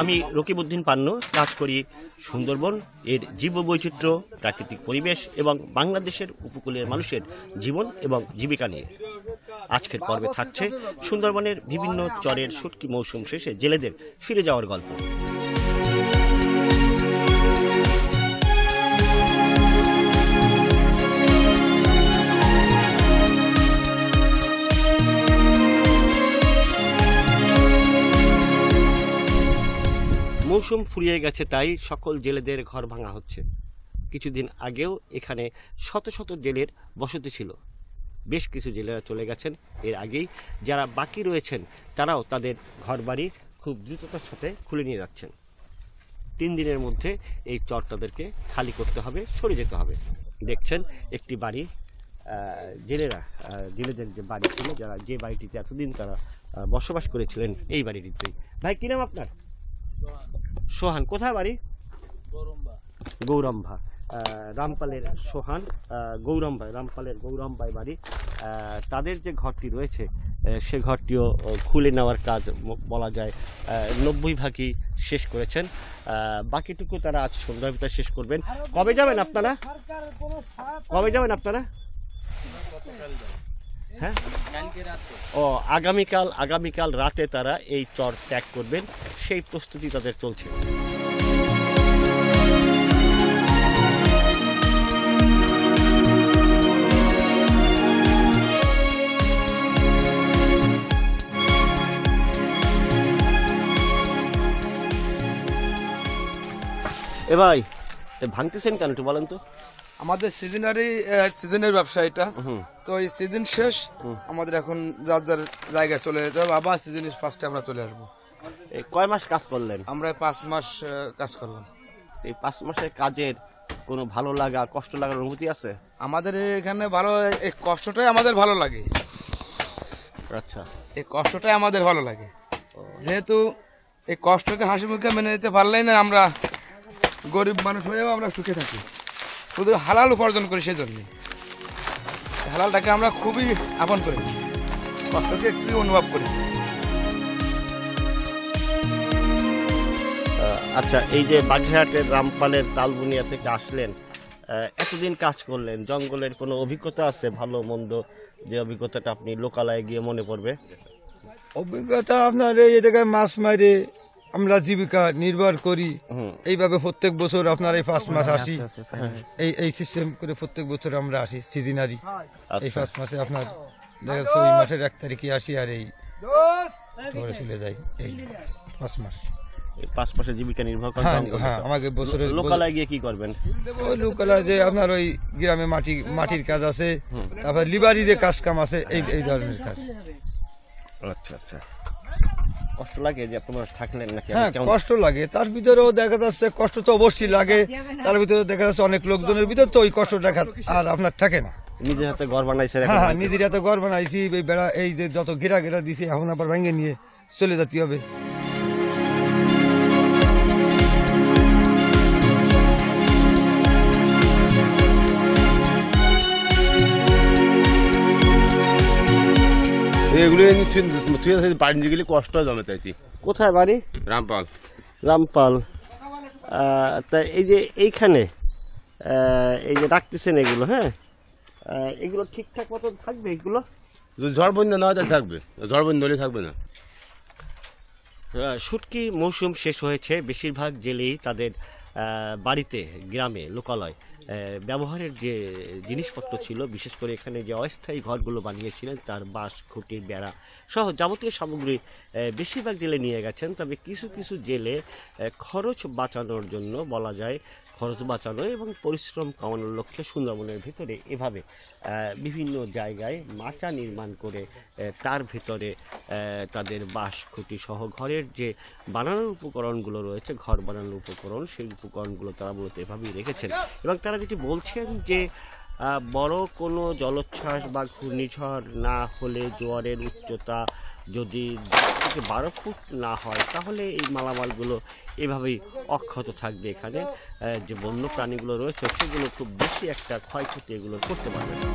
আমি রকিবউদ্দিন পান্ন, কাজ করি সুন্দরবন। এর জীববৈচিত্র্য, প্রাকৃতিক পরিবেশ এবং বাংলাদেশের উপকূলের মানুষের জীবন এবং জীবিকা নিয়ে। আজকের পর্বে থাকছে সুন্দরবনের বিভিন্ন চরের শুটকি মৌসুম শেষে জেলেদের ফিরে যাওয়ার গল্প। মৌসুম ফুরিয়ে গেছে তাই সকল জেলেদের ঘর ভাঙা হচ্ছে। কিছুদিন আগেও এখানে শত শত জেলের বসতি ছিল। বেশ কিছু জেলেরা চলে গেছেন। এর আগেই যারা বাকি রয়েছেন, তারাও তাদের ঘরবাড়ি খুব দ্রুততার সাথে খুলে নিয়ে যাচ্ছেন। তিন দিনের মধ্যে এই চর তাদেরকে খালি করতে হবে, সরে যেতে হবে। দেখছেন একটি বাড়ি জেলেরা জেলেদের যে বাড়ি ছিল, যারা যে বাড়িটিতে এতদিন তারা বসবাস করেছিলেন, এই বাড়িটিতেই। ভাই, কি নাম আপনার? সোহান কোথায় বাড়ি? গৌরম্ভা রামপালের সোহান আহ, গৌরম্ভাই রামপালের গৌরম্ভাই বাড়ি। তাদের যে ঘরটি রয়েছে সে ঘরটিও খুলে নেওয়ার কাজ বলা যায় নব্বই ভাগই শেষ করেছেন। বাকিটুকু তারা আজ সন্ধ্যার ভিতরে শেষ করবেন। কবে যাবেন আপনারা? কবে যাবেন আপনারা? হ্যাঁ? ও আগামীকাল আগামীকাল রাতে তারা এই চর ত্যাগ করবেন। সেই প্রস্তুতি তাদের চলছে। এ ভাই ভাঙতেছেন কেন একটু বলেন তো? আমাদের সিজনারি সিজনের ব্যবসা এটা। তো এই সিজন শেষ আমাদের এখন যার যার জায়গায় চলে যেতে হবে আবার সিজনের ফার্স্টে আমরা চলে আসব। এই কয় মাস কাজ করলেন? আমরা পাঁচ মাস কাজ করলাম এই পাঁচ মাসের কাজের কোনো ভালো লাগা কষ্ট লাগার অনুভূতি আছে? আমাদের এখানে ভালো এই কষ্টটাই আমাদের ভালো লাগে। আচ্ছা। এই কষ্টটাই আমাদের ভালো লাগে। যেহেতু এই কষ্টকে হাসি মুখে মেনে নিতে পারলেই না আমরা গরিব মানুষ হয়েও আমরা সুখে থাকি। শুধু হালাল উপার্জন করি সেজন্য। হালালটাকে আমরা খুবই আপন করি। কষ্টকে একটু অনুভব করি। আচ্ছা এই যে বাগেরহাটের রামপালের তালবুনিয়া থেকে আসলেন এতদিন কাজ করলেন জঙ্গলের কোনো অভিজ্ঞতা আছে ভালো মন্দ? যে অভিজ্ঞতাটা আপনি লোকালয়ে গিয়ে মনে পড়বে। অভিজ্ঞতা আপনার এই জায়গায় মাছ মারে আমরা জীবিকা নির্ভর করি। এইভাবে প্রত্যেক বছর আপনার এই ফার্স্ট মাস আসি। হ্যাঁ, এই এই সিস্টেম করে প্রত্যেক বছর আমরা আসি সিজনারি। এই আচ্ছা। ফার্স্ট মাসে আপনার দেখা যাচ্ছে ওই মাসের এক তারিখে আসি আর এই চলে যাই এই ফার্স্ট মাস। পাঁচ মাসে জীবিকা নির্ভর হ্যাঁ হ্যাঁ আমাকে বছরের লোকালয়ে গিয়ে কি করবেন? ওই লোকালা যে আপনার ওই গ্রামে মাটি মাটির কাজ আছে তারপর লিবারি যে কাজ কাম আছে এই এই ধরনের কাজ। আচ্ছা আচ্ছা। কষ্ট লাগে যে আপনার থাকলেন নাকি? হ্যাঁ কষ্ট লাগে। তার ভিতরেও দেখা যাচ্ছে কষ্ট তো অবশ্যই লাগে। তার ভিতরে দেখা যাচ্ছে অনেক লোকজনের ভিতর তো ওই কষ্ট দেখা আর আপনার থাকে না। নিজের হাতে ঘর বানাইছে হ্যাঁ হ্যাঁ নিজের এত ঘর বানাইছি। এই বেড়া এই যে যত ঘেরা ঘেরা দিছি এখন আবার ভেঙে নিয়ে চলে যেতে হবে। এগুলো তুই বাড়ি নিয়ে গেলে কষ্ট হয় জমে তাইতি। কোথায় বাড়ি? রামপাল। রামপাল। তা এই যে এইখানে এই যে রাখতেছেন এগুলো হ্যাঁ? এগুলো ঠিকঠাক মতো থাকবে এগুলো? যদি ঝড় বন্যা না হয় থাকবে। ঝড় বন্যা হলে থাকবে না। শুটকি মৌসুম শেষ হয়েছে বেশিরভাগ জেলেই তাদের বাড়িতে, গ্রামে, লোকালয় ব্যবহারের যে জিনিসপত্র ছিল, বিশেষ করে এখানে যে অস্থায়ী ঘরগুলো বানিয়েছিলেন, তার বাঁশ খুঁটি বেড়া সহ যাবতীয় সামগ্রী বেশিরভাগ জেলে নিয়ে গেছেন। তবে কিছু কিছু জেলে খরচ বাঁচানোর জন্য বলা যায় খরচ বাঁচানো এবং পরিশ্রম কমানোর লক্ষ্যে সুন্দরবনের ভিতরে এভাবে বিভিন্ন জায়গায় মাচা নির্মাণ করে তার ভিতরে তাদের বাস খুঁটি সহ ঘরের যে বানানোর উপকরণগুলো রয়েছে, ঘর বানানোর উপকরণ, সেই উপকরণগুলো তারা মূলত এভাবেই রেখেছেন। এবং তারা যেটি বলছেন যে বড় কোনো জলোচ্ছ্বাস বা ঘূর্ণিঝড় না হলে জোয়ারের উচ্চতা যদি থেকে বারো ফুট না হয়, তাহলে এই মালামালগুলো এভাবেই অক্ষত থাকবে এখানে। যে বন্য প্রাণীগুলো রয়েছে, সেগুলো খুব বেশি একটা ক্ষয়ক্ষতি এগুলো করতে পারবে না।